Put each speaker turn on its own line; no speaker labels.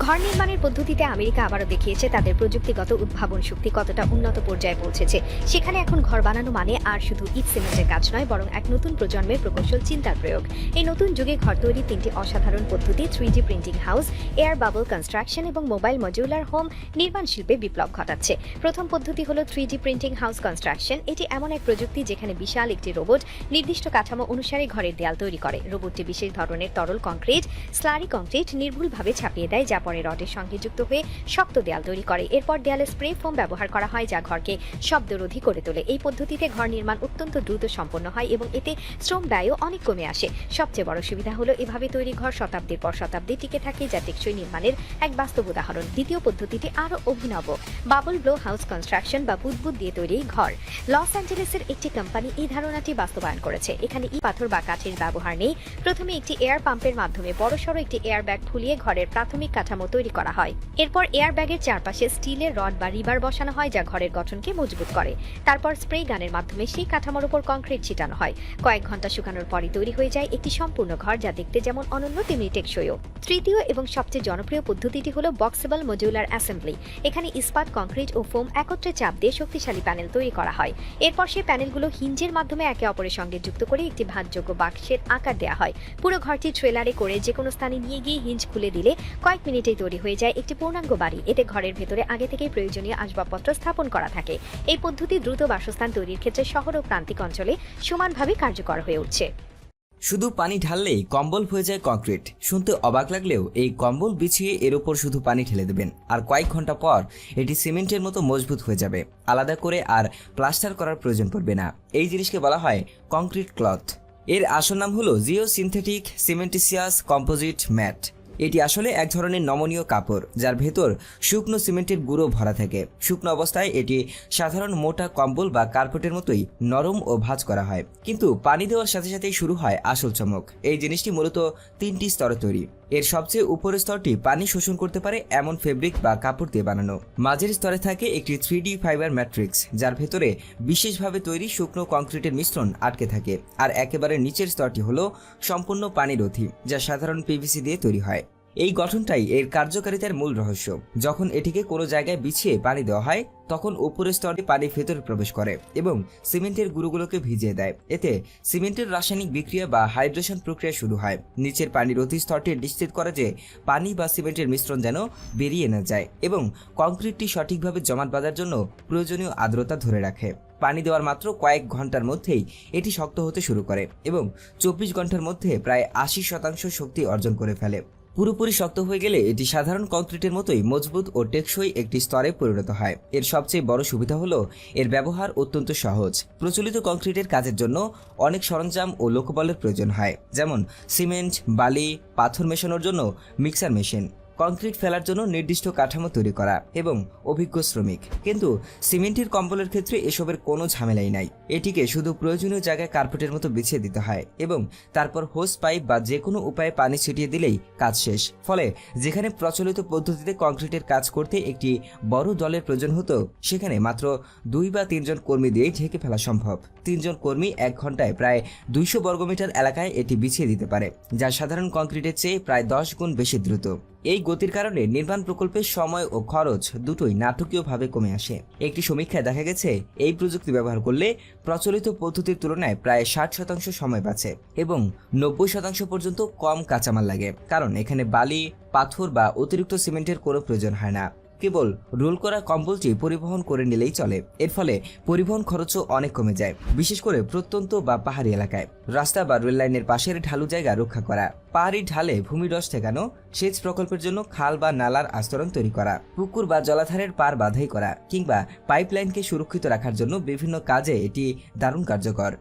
ঘর নির্মাণের পদ্ধতিতে আমেরিকা আবারও দেখিয়েছে তাদের প্রযুক্তিগত উদ্ভাবন শক্তি কতটা উন্নত পর্যায়ে পৌঁছেছে। সেখানে এখন ঘর বানানো মানে আর শুধু ইট সিমেন্টের কাজ নয়, বরং এক নতুন প্রজন্মের প্রকৌশল চিন্তার প্রয়োগ। এই নতুন যুগে ঘর তৈরির তিনটি অসাধারণ পদ্ধতি three printing house, air bubble construction এবং মোবাইল মডিউলার হোম নির্মাণ শিল্পে বিপ্লব ঘটাচ্ছে। প্রথম পদ্ধতি হলো থ্রি প্রিন্টিং হাউস কনস্ট্রাকশন। এটি এমন এক প্রযুক্তি যেখানে বিশাল একটি রোবট নির্দিষ্ট কাঠামো অনুসারে ঘরের দেয়াল তৈরি করে। রোবটটি বিশেষ ধরনের তরল কংক্রিট, স্লারি কংক্রিট নির্ভুলভাবে ছাপিয়ে দেয়, যা পরে রডের সঙ্গে যুক্ত হয়ে শক্ত দেয়াল তৈরি করে। এরপর দেয়ালে স্প্রে ফোম ব্যবহার করা হয় যা ঘরকে শব্দরোধী করে তোলে। এই পদ্ধতিতে ঘর নির্মাণ অত্যন্ত দ্রুত সম্পন্ন হয় এবং এতে শ্রম ব্যয়ও অনেক কমে আসে। সবচেয়ে বড় সুবিধা হলো এভাবে তৈরি ঘর শতাব্দীর পর শতাব্দী টিকে থাকে যা টেকসই নির্মাণের এক বাস্তব উদাহরণ। দ্বিতীয় পদ্ধতিটি আরও অভিনব। বাবল ব্লো হাউস কনস্ট্রাকশন বা বুদবুদ দিয়ে তৈরি ঘর। লস অ্যাঞ্জেলেসের একটি কোম্পানি এই ধারণাটি বাস্তবায়ন করেছে। এখানে ই পাথর বা কাঠের ব্যবহার নেই। প্রথমে একটি এয়ার পাম্পের মাধ্যমে বড়সড় একটি এয়ার ব্যাগ ফুলিয়ে ঘরের প্রাথমিক কাঠামো তৈরি করা হয়। এরপর এয়ার ব্যাগের চারপাশে স্টিলের রড বা রিবার বসানো হয় যা ঘরের গঠনকে মজবুত করে। তারপর স্প্রে গানের মাধ্যমে সেই কাঠামোর উপর কংক্রিট ছিটানো হয়। কয়েক ঘণ্টা শুকানোর পরই তৈরি হয়ে যায় একটি সম্পূর্ণ ঘর যা দেখতে যেমন অনন্য, তেমনি টেকসইও। তৃতীয় এবং সবচেয়ে জনপ্রিয় পদ্ধতিটি হলো বক্সেবল মডিউলার অ্যাসেম্বলি। এখানে ইস্পাত, কংক্রিট ও ফোম একত্রে চাপ দিয়ে শক্তিশালী প্যানেল তৈরি করা হয়। এরপর সেই প্যানেলগুলো হিঞ্জের মাধ্যমে একে অপরের সঙ্গে যুক্ত করে একটি ভাতযোগ্য বাক্সের আকার দেওয়া হয়। পুরো ঘরটি ট্রেলারে করে যে কোনো স্থানে নিয়ে গিয়ে হিঞ্জ খুলে দিলে কয়েক মিনিটেই তৈরি হয়ে যায় একটি পূর্ণাঙ্গ বাড়ি। এতে ঘরের ভেতরে আগে থেকেই প্রয়োজনীয় আসবাবপত্র স্থাপন করা থাকে। এই পদ্ধতি দ্রুত বাসস্থান তৈরির ক্ষেত্রে শহর ও প্রান্তিক অঞ্চলে সমানভাবে কার্যকর হয়ে উঠছে।
শুধু পানি ঢাললেই কম্বল হয়ে যায় কংক্রিট। শুনতে অবাক লাগলেও এই কম্বল বিছিয়ে এর উপর শুধু পানি ঢেলে দেবেন। আর কয়েক ঘণ্টা পর এটি সিমেন্টের মতো মজবুত হয়ে যাবে। আলাদা করে আর প্লাস্টার করার প্রয়োজন পড়বে না। এই জিনিসকে বলা হয় কংক্রিট ক্লথ। এর আসল নাম হলো geo synthetic cementitious composite mat. এটি আসলে এক ধরনের নমনীয় কাপড়, যার ভেতর শুকনো সিমেন্টের গুঁড়ো ভরা থাকে। শুকনো অবস্থায় এটি সাধারণ মোটা কম্বল বা কার্পেটের মতোই নরম ও ভাঁজ করা হয়। কিন্তু পানি দেওয়ার সাথে সাথেই শুরু হয় আসল চমক। এই জিনিসটি মূলত তিনটি স্তরে তৈরি। এর সবচেয়ে উপরের স্তরটি পানি শোষণ করতে পারে এমন ফেব্রিক বা কাপড় দিয়ে বানানো। মাঝের স্তরে থাকে একটি থ্রি ডি ফাইবার ম্যাট্রিক্স, যার ভেতরে বিশেষভাবে তৈরি শুকনো কংক্রিটের মিশ্রণ আটকে থাকে। আর একেবারে নিচের স্তরটি হলো সম্পূর্ণ পানিরোধী, যা সাধারণ পিভিসি দিয়ে তৈরি হয়। এই গঠনটাই এর কার্যকারিতার মূল রহস্য। যখন এটিকে কোনো জায়গায় বিছিয়ে পানি দেওয়া হয়, তখন উপরের স্তরে পানি ভেতরে প্রবেশ করে এবং সিমেন্টের গুঁড়োগুলোকে ভিজিয়ে দেয়। এতে সিমেন্টের রাসায়নিক বিক্রিয়া বা হাইড্রেশন প্রক্রিয়া শুরু হয়। নিচের পানির অতি স্তরটি নিশ্চিত করে যে পানি বা সিমেন্টের মিশ্রণ যেন বেরিয়ে না যায় এবং কংক্রিটটি সঠিকভাবে জমাট বাঁধার জন্য প্রয়োজনীয় আর্দ্রতা ধরে রাখে। পানি দেওয়ার মাত্র কয়েক ঘণ্টার মধ্যেই এটি শক্ত হতে শুরু করে এবং চব্বিশ ঘণ্টার মধ্যে প্রায় আশি শতাংশ শক্তি অর্জন করে ফেলে। পুরোপুরি শক্ত হয়ে গেলে এটি সাধারণ কংক্রিটের মতোই মজবুত ও টেকসই একটি স্তরে পরিণত হয়। এর সবচেয়ে বড় সুবিধা হলো, এর ব্যবহার অত্যন্ত সহজ। প্রচলিত কংক্রিটের কাজের জন্য অনেক সরঞ্জাম ও লোকবলের প্রয়োজন হয়, যেমন সিমেন্ট, বালি, পাথর মেশানোর জন্য মিক্সার মেশিন। কংক্রিট ফেলার জন্য নির্দিষ্ট কাঠামো তৈরি করা এবং অভিজ্ঞ শ্রমিক। কিন্তু সিমেন্টের কম্বলের ক্ষেত্রে এসবের কোনো ঝামেলাই নাই। এটিকে শুধু প্রয়োজনীয় জায়গায় কার্পেটের মতো বিছিয়ে দিতে হয় এবং তারপর হোস পাইপ বা যে কোনো উপায়ে পানি ছিটিয়ে দিলেই কাজ শেষ। ফলে যেখানে প্রচলিত পদ্ধতিতে কংক্রিটের কাজ করতে একটি বড় দলের প্রয়োজন হতো, সেখানে মাত্র দুই বা তিনজন কর্মী দিয়ে ঢেকে ফেলা সম্ভব। তিনজন কর্মী এক ঘন্টায় প্রায় দুইশো বর্গমিটার এলাকায় এটি বিছিয়ে দিতে পারে, যা সাধারণ কংক্রিটের চেয়ে প্রায় দশ গুণ বেশি দ্রুত। এই গতির কারণে নির্মাণ প্রকল্পের সময় ও খরচ দুটোই নাটকীয়ভাবে কমে আসে। একটি সমীক্ষায় দেখা গেছে, এই প্রযুক্তি ব্যবহার করলে প্রচলিত পদ্ধতির তুলনায় প্রায় ষাট শতাংশ সময় বাঁচে এবং নব্বই শতাংশ পর্যন্ত কম কাঁচামাল লাগে। কারণ এখানে বালি, পাথর বা অতিরিক্ত সিমেন্টের কোনো প্রয়োজন হয় না। কেবল রোল করা কম্বলটি পরিবহন করে নিলেই চলে। এর ফলে পরিবহন খরচও অনেক কমে যায়, বিশেষ করে প্রত্যন্ত বা পাহাড়ি এলাকায়। রাস্তা বা রেল লাইনের পাশের ঢালু জায়গা রক্ষা করা, পাহাড়ি ঢালে ভূমিরস ঠেকানো, সেচ প্রকল্পের জন্য খাল বা নালার আস্তরণ তৈরি করা, পুকুর বা জলাধারের পার বাধাই করা, কিংবা পাইপলাইনকে সুরক্ষিত রাখার জন্য বিভিন্ন কাজে এটি দারুণ কার্যকর।